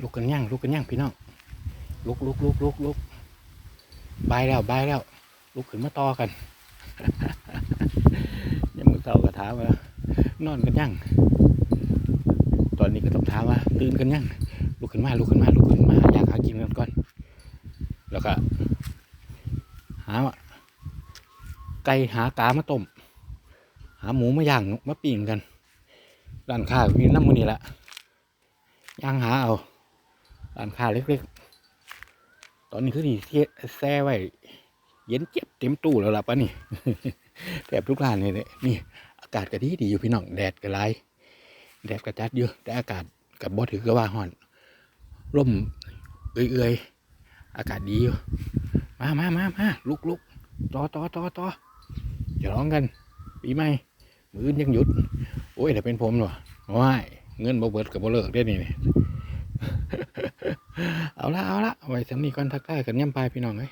ลุกกันย่างลุกกันย่างพี่น้องลุกลุกลุกลุกลุกบายแล้วบายแล้ว ลุกขึ้นมาต่อกันยังมือเต่ากระถามว่านอนกันย่างตอนนี้ก็ต้องถามว่าตื่นกันย่างลุกขึ้นมาลุกขึ้นมาลุกขึ้นมาอยากหากินกันก่อน แล้วก็หาไก่หากามาต้มหาหมูมาย่างมาปิ้งกันร้านค้าก็มีน้ำมือนี่แหละย่างหาเอา ร้านค้าเล็กๆ ตอนนี้คือดีแซ่ไว้ เย็นเจ็บเต็มตู้แล้วล่ะปะนี่แทบทุกร้านเลยเนี่ยนี่ อากาศก็ดีดีอยู่พี่น้องแดดก็ไรแดดก็จัดเยอะแต่อากาศกับบอถือก็ว่าห่อนร่มเอื่อยๆ อากาศดีอยู่มามามามาลุกลุกต่อต่อต่อต่ออย่าร้องกัน ปีใหม่มือยังหยุด โอ้ยแต่เป็นผมหรอว้ายเงินบ่เบิดกับบ่เลิกได้นี่ เอาละเอาละไว้สำนีก่อนทักทายกันย่ำปลายพี่น้องเอ้ย